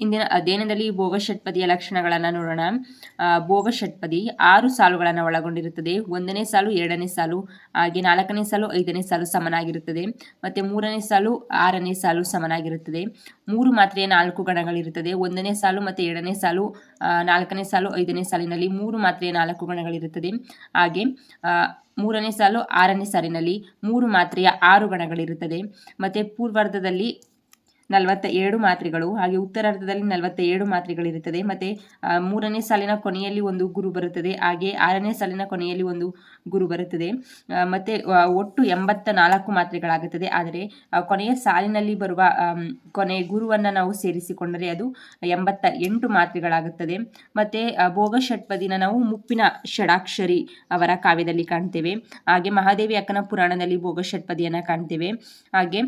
ಇಂದಿನ ಅಧ್ಯಯನದಲ್ಲಿ ಭೋಗ ಷಟ್ಪದಿಯ ಲಕ್ಷಣಗಳನ್ನು ನೋಡೋಣ. ಭೋಗ ಷಟ್ಪದಿ ಆರು ಸಾಲುಗಳನ್ನು ಒಳಗೊಂಡಿರುತ್ತದೆ. ಒಂದನೇ ಸಾಲು, ಎರಡನೇ ಸಾಲು, ಹಾಗೆ ನಾಲ್ಕನೇ ಸಾಲು, ಐದನೇ ಸಾಲು ಸಮನಾಗಿರುತ್ತದೆ. ಮತ್ತೆ ಮೂರನೇ ಸಾಲು, ಆರನೇ ಸಾಲು ಸಮನಾಗಿರುತ್ತದೆ. ಮೂರು ಮಾತ್ರೆಯ ನಾಲ್ಕು ಗಣಗಳಿರುತ್ತದೆ. ಒಂದನೇ ಸಾಲು ಮತ್ತು ಎರಡನೇ ಸಾಲು ನಾಲ್ಕನೇ ಸಾಲು, ಐದನೇ ಸಾಲಿನಲ್ಲಿ ಮೂರು ಮಾತ್ರೆಯ ನಾಲ್ಕು ಗಣಗಳಿರುತ್ತದೆ. ಹಾಗೆ ಮೂರನೇ ಸಾಲು, ಆರನೇ ಸಾಲಿನಲ್ಲಿ ಮೂರು ಮಾತ್ರೆಯ ಆರು ಗಣಗಳಿರುತ್ತದೆ. ಮತ್ತು ಪೂರ್ವಾರ್ಧದಲ್ಲಿ ನಲವತ್ತ ಏಳು ಮಾತ್ರೆಗಳು, ಹಾಗೆ ಉತ್ತರಾರ್ಧದಲ್ಲಿ ನಲವತ್ತ ಏಳು ಮಾತ್ರೆಗಳಿರುತ್ತದೆ. ಮತ್ತೆ ಮೂರನೇ ಸಾಲಿನ ಕೊನೆಯಲ್ಲಿ ಒಂದು ಗುರು ಬರುತ್ತದೆ. ಹಾಗೆ ಆರನೇ ಸಾಲಿನ ಕೊನೆಯಲ್ಲಿ ಒಂದು ಗುರು ಬರುತ್ತದೆ. ಮತ್ತೆ ಒಟ್ಟು ಎಂಬತ್ತ ನಾಲ್ಕು ಮಾತ್ರೆಗಳಾಗುತ್ತದೆ. ಆದರೆ ಕೊನೆಯ ಸಾಲಿನಲ್ಲಿ ಬರುವ ಕೊನೆ ಗುರುವನ್ನು ನಾವು ಸೇರಿಸಿಕೊಂಡರೆ ಅದು ಎಂಬತ್ತ ಎಂಟು ಮಾತ್ರೆಗಳಾಗುತ್ತದೆ. ಮತ್ತೆ ಭೋಗ ಷಟ್ಪದಿನ ನಾವು ಮುಪ್ಪಿನ ಷಡಾಕ್ಷರಿ ಅವರ ಕಾವ್ಯದಲ್ಲಿ ಕಾಣ್ತೇವೆ. ಹಾಗೆ ಮಹಾದೇವಿ ಅಕ್ಕನ ಪುರಾಣದಲ್ಲಿ ಭೋಗ ಷಟ್ಪದಿಯನ್ನು ಕಾಣ್ತೇವೆ. ಹಾಗೆ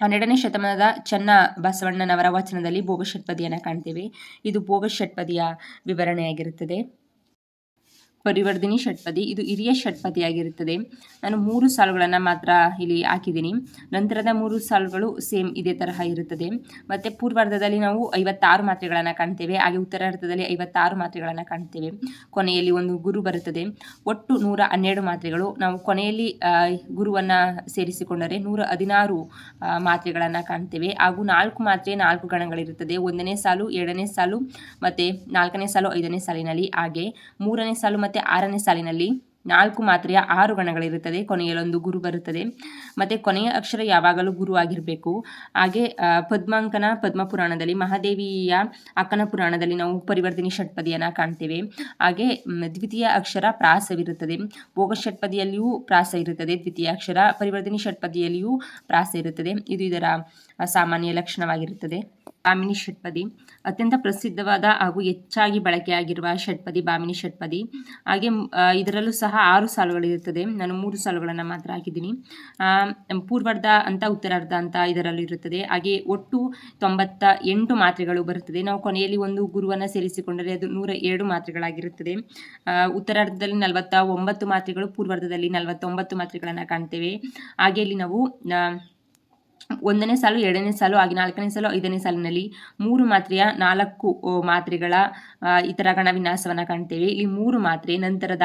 ಹನ್ನೆರಡನೇ ಶತಮಾನದ ಚನ್ನ ಬಸವಣ್ಣನವರ ವಚನದಲ್ಲಿ ಭೋಗ ಷಟ್ಪದಿಯನ್ನು ಕಾಣ್ತೇವೆ. ಇದು ಭೋಗ ಷಟ್ಪದಿಯ ವಿವರಣೆಯಾಗಿರುತ್ತದೆ. ಪರಿವರ್ಧಿನಿ ಷಟ್ಪದಿ. ಇದು ಹಿರಿಯ ಷಟ್ಪದಿಯಾಗಿರುತ್ತದೆ. ನಾನು ಮೂರು ಸಾಲುಗಳನ್ನು ಮಾತ್ರ ಇಲ್ಲಿ ಹಾಕಿದ್ದೀನಿ. ನಂತರದ ಮೂರು ಸಾಲುಗಳು ಸೇಮ್ ಇದೇ ತರಹ ಇರುತ್ತದೆ. ಮತ್ತು ಪೂರ್ವಾರ್ಧದಲ್ಲಿ ನಾವು ಐವತ್ತಾರು ಮಾತ್ರೆಗಳನ್ನು ಕಾಣ್ತೇವೆ. ಹಾಗೆ ಉತ್ತರಾರ್ಧದಲ್ಲಿ ಐವತ್ತಾರು ಮಾತ್ರೆಗಳನ್ನು ಕಾಣ್ತೇವೆ. ಕೊನೆಯಲ್ಲಿ ಒಂದು ಗುರು ಬರುತ್ತದೆ. ಒಟ್ಟು ನೂರ ಹನ್ನೆರಡು ಮಾತ್ರೆಗಳು. ನಾವು ಕೊನೆಯಲ್ಲಿ ಗುರುವನ್ನು ಸೇರಿಸಿಕೊಂಡರೆ ನೂರ ಹದಿನಾರು ಮಾತ್ರೆಗಳನ್ನು ಕಾಣ್ತೇವೆ. ಹಾಗೂ ನಾಲ್ಕು ಮಾತ್ರೆ ನಾಲ್ಕು ಗಣಗಳಿರುತ್ತದೆ. ಒಂದನೇ ಸಾಲು, ಎರಡನೇ ಸಾಲು, ಮತ್ತು ನಾಲ್ಕನೇ ಸಾಲು, ಐದನೇ ಸಾಲಿನಲ್ಲಿ. ಹಾಗೆ ಮೂರನೇ ಸಾಲು ಮತ್ತು ಆರನೇ ಸಾಲಿನಲ್ಲಿ ನಾಲ್ಕು ಮಾತ್ರೆಯ ಆರು ಗಣಗಳಿರುತ್ತದೆ. ಕೊನೆಯಲ್ಲೊಂದು ಗುರು ಬರುತ್ತದೆ. ಮತ್ತು ಕೊನೆಯ ಅಕ್ಷರ ಯಾವಾಗಲೂ ಗುರು ಆಗಿರಬೇಕು. ಹಾಗೆ ಪದ್ಮಾಂಕನ ಪದ್ಮಪುರಾಣದಲ್ಲಿ ಮಹಾದೇವಿಯ ಅಕ್ಕನ ಪುರಾಣದಲ್ಲಿ ನಾವು ಪರಿವರ್ತಿನಿ ಷಟ್ಪದಿಯನ್ನು ಕಾಣ್ತೇವೆ. ಹಾಗೆ ದ್ವಿತೀಯ ಅಕ್ಷರ ಪ್ರಾಸವಿರುತ್ತದೆ. ಭೋಗ ಷಟ್ಪದಿಯಲ್ಲಿಯೂ ಪ್ರಾಸ ಇರುತ್ತದೆ. ದ್ವಿತೀಯ ಅಕ್ಷರ ಪರಿವರ್ತಿನಿ ಷಟ್ಪದಿಯಲ್ಲಿಯೂ ಪ್ರಾಸ ಇರುತ್ತದೆ. ಇದು ಇದರ ಸಾಮಾನ್ಯ ಲಕ್ಷಣವಾಗಿರುತ್ತದೆ. ಬಾಮಿನಿ ಷಟ್ಪದಿ. ಅತ್ಯಂತ ಪ್ರಸಿದ್ಧವಾದ ಹಾಗೂ ಹೆಚ್ಚಾಗಿ ಬಳಕೆಯಾಗಿರುವ ಷಟ್ಪದಿ ಬಾಮಿನಿ ಷಟ್ಪದಿ. ಹಾಗೆ ಇದರಲ್ಲೂ ಸಹ ಆರು ಸಾಲುಗಳಿರುತ್ತದೆ ನಾನು ಮೂರು ಸಾಲುಗಳನ್ನು ಮಾತ್ರ ಹಾಕಿದ್ದೀನಿ. ಪೂರ್ವಾರ್ಧ ಅಂತ, ಉತ್ತರಾರ್ಧ ಅಂತ ಇದರಲ್ಲಿ ಇರುತ್ತದೆ. ಹಾಗೆ ಒಟ್ಟು ತೊಂಬತ್ತ ಎಂಟು ಮಾತ್ರೆಗಳು ಬರುತ್ತದೆ. ನಾವು ಕೊನೆಯಲ್ಲಿ ಒಂದು ಗುರುವನ್ನು ಸೇರಿಸಿಕೊಂಡರೆ ಅದು ನೂರ ಎರಡು ಮಾತ್ರೆಗಳಾಗಿರುತ್ತದೆ. ಉತ್ತರಾರ್ಧದಲ್ಲಿ ನಲವತ್ತ ಒಂಬತ್ತು ಮಾತ್ರೆಗಳು, ಪೂರ್ವಾರ್ಧದಲ್ಲಿ ನಲವತ್ತೊಂಬತ್ತು ಮಾತ್ರೆಗಳನ್ನು ಕಾಣ್ತೇವೆ. ಹಾಗೆ ಇಲ್ಲಿ ನಾವು ಒಂದನೇ ಸಾಲು, ಎರಡನೇ ಸಾಲು ಹಾಗೆ ನಾಲ್ಕನೇ ಸಾಲು, ಐದನೇ ಸಾಲಿನಲ್ಲಿ ಮೂರು ಮಾತ್ರೆಯ ನಾಲ್ಕು ಮಾತ್ರೆಗಳ ಇತರ ಗಣ ವಿನ್ಯಾಸವನ್ನು ಕಾಣ್ತೇವೆ. ಇಲ್ಲಿ ಮೂರು ಮಾತ್ರೆ, ನಂತರದ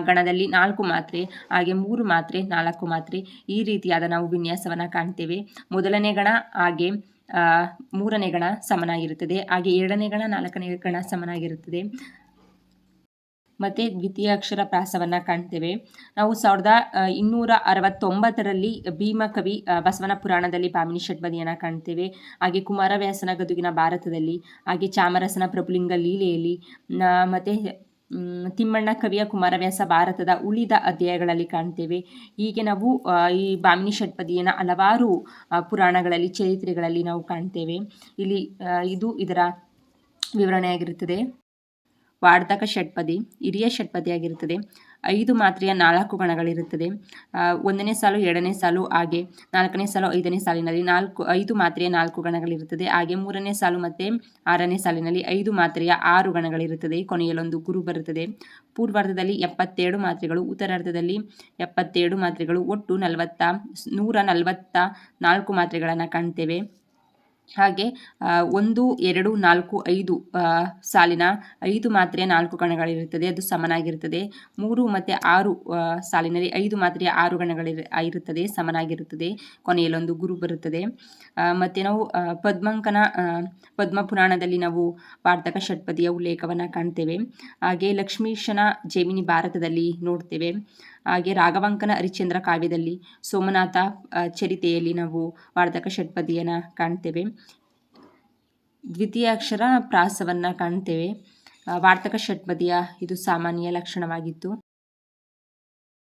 ಗಣದಲ್ಲಿ ನಾಲ್ಕು ಮಾತ್ರೆ, ಹಾಗೆ ಮೂರು ಮಾತ್ರೆ, ನಾಲ್ಕು ಮಾತ್ರೆ ಈ ರೀತಿಯಾದ ನಾವು ವಿನ್ಯಾಸವನ್ನು ಕಾಣ್ತೇವೆ. ಮೊದಲನೇ ಗಣ, ಹಾಗೆ ಮೂರನೇ ಗಣ ಸಮನಾಗಿರುತ್ತದೆ. ಹಾಗೆ ಎರಡನೇ ಗಣ, ನಾಲ್ಕನೇ ಗಣ ಸಮನಾಗಿರುತ್ತದೆ. ಮತ್ತು ದ್ವಿತೀಯ ಅಕ್ಷರ ಪ್ರಾಸವನ್ನು ಕಾಣ್ತೇವೆ. ನಾವು ಸಾವಿರದ ಇನ್ನೂರ ಅರವತ್ತೊಂಬತ್ತರಲ್ಲಿ ಭೀಮಕವಿ ಬಸವನ ಪುರಾಣದಲ್ಲಿ ಬಾಮಿನಿ ಷಟ್ಪದಿಯನ್ನು ಕಾಣ್ತೇವೆ. ಹಾಗೆ ಕುಮಾರವ್ಯಾಸನ ಗದುಗಿನ ಭಾರತದಲ್ಲಿ, ಹಾಗೆ ಚಾಮರಸನ ಪ್ರಭುಲಿಂಗ ಲೀಲೆಯಲ್ಲಿ ಮತ್ತೆ ತಿಮ್ಮಣ್ಣ ಕವಿಯ ಕುಮಾರವ್ಯಾಸ ಭಾರತದ ಉಳಿದ ಅಧ್ಯಾಯಗಳಲ್ಲಿ ಕಾಣ್ತೇವೆ. ಹೀಗೆ ನಾವು ಈ ಬಾಮಿನಿ ಷಟ್ಪದಿಯನ್ನು ಹಲವಾರು ಪುರಾಣಗಳಲ್ಲಿ, ಚರಿತ್ರೆಗಳಲ್ಲಿ ನಾವು ಕಾಣ್ತೇವೆ. ಇಲ್ಲಿ ಇದು ಇದರ ವಿವರಣೆಯಾಗಿರುತ್ತದೆ. ವಾರ್ಧಕ ಷಟ್ಪದಿ, ಹಿರಿಯ ಷಟ್ಪದಿಯಾಗಿರುತ್ತದೆ ಐದು ಮಾತ್ರೆಯ ನಾಲ್ಕು ಗಣಗಳಿರುತ್ತದೆ ಒಂದನೇ ಸಾಲು, ಎರಡನೇ ಸಾಲು, ಹಾಗೆ ನಾಲ್ಕನೇ ಸಾಲು, ಐದನೇ ಸಾಲಿನಲ್ಲಿ ನಾಲ್ಕು, ಐದು ಮಾತ್ರೆಯ ನಾಲ್ಕು ಗಣಗಳಿರುತ್ತದೆ ಹಾಗೆ ಮೂರನೇ ಸಾಲು ಮತ್ತು ಆರನೇ ಸಾಲಿನಲ್ಲಿ ಐದು ಮಾತ್ರೆಯ ಆರು ಗಣಗಳಿರುತ್ತದೆ ಕೊನೆಯಲ್ಲೊಂದು ಗುರು ಬರುತ್ತದೆ. ಪೂರ್ವಾರ್ಧದಲ್ಲಿ ಎಪ್ಪತ್ತೆರಡು ಮಾತ್ರೆಗಳು, ಉತ್ತರಾರ್ಧದಲ್ಲಿ ಎಪ್ಪತ್ತೆರಡು ಮಾತ್ರೆಗಳು, ಒಟ್ಟು ನಲವತ್ತ, ನೂರ ನಲವತ್ತ ನಾಲ್ಕು ಮಾತ್ರೆಗಳನ್ನು ಕಾಣ್ತೇವೆ. ಹಾಗೆ ಒಂದು, ಎರಡು, ನಾಲ್ಕು, ಐದು ಸಾಲಿನ ಐದು ಮಾತ್ರೆಯ ನಾಲ್ಕು ಗಣಗಳಿರುತ್ತದೆ ಅದು ಸಮನಾಗಿರುತ್ತದೆ. ಮೂರು ಮತ್ತು ಆರು ಸಾಲಿನಲ್ಲಿ ಐದು ಮಾತ್ರೆಯ ಆರು ಗಣಗಳಿರು ಇರುತ್ತದೆ ಸಮನಾಗಿರುತ್ತದೆ. ಕೊನೆಯಲ್ಲೊಂದು ಗುರು ಬರುತ್ತದೆ. ಮತ್ತು ನಾವು ಪದ್ಮಾಂಕನ ಪುರಾಣದಲ್ಲಿ ಪದ್ಮಪುರಾಣದಲ್ಲಿ ನಾವು ವಾರ್ತಕ ಷಟ್ಪದಿಯ ಉಲ್ಲೇಖವನ್ನು ಕಾಣ್ತೇವೆ. ಹಾಗೆ ಲಕ್ಷ್ಮೀಶನ ಜೈಮಿನಿ ಭಾರತದಲ್ಲಿ ನೋಡ್ತೇವೆ. ಹಾಗೆ ರಾಘವಾಂಕನ ಹರಿಶ್ಚಂದ್ರ ಕಾವ್ಯದಲ್ಲಿ ಸೋಮನಾಥ ಚರಿತೆಯಲ್ಲಿ ನಾವು ವಾರ್ಧಕ ಷಟ್ಪದಿಯನ್ನು ಕಾಣ್ತೇವೆ. ದ್ವಿತೀಯ ಅಕ್ಷರ ಪ್ರಾಸವನ್ನು ಕಾಣ್ತೇವೆ. ವಾರ್ತಕ ಷಟ್ಪದಿಯ ಇದು ಸಾಮಾನ್ಯ ಲಕ್ಷಣವಾಗಿತ್ತು.